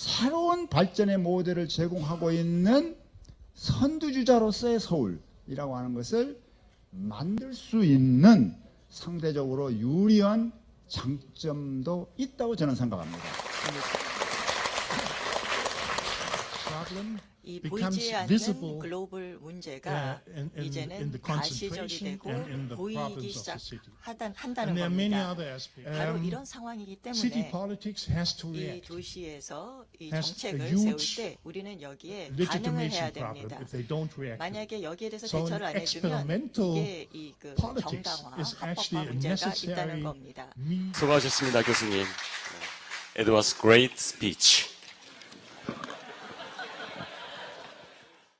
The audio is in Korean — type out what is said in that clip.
새로운 발전의 모델을 제공하고 있는 선두주자로서의 서울이라고 하는 것을 만들 수 있는 상대적으로 유리한 장점도 있다고 저는 생각합니다. 이 보이지 않는 글로벌 문제가 uh, in- in- in 이제는 the 가시적이 되고 보이기. 시작한다는 And there are many 겁니다. other aspects. 바로 Um, 이런 상황이기 city 때문에 politics has to 이 react. 도시에서 이 정책을 세울 때 우리는 여기에 반응을 해야 됩니다. if they don't react. 만약에 여기에 대해서 대처를 안 an 해주면 experimental 이게 이그 정당화, 합법화 a 문제가 necessary 있다는 겁니다. 수고하셨습니다, 교수님. It was great speech.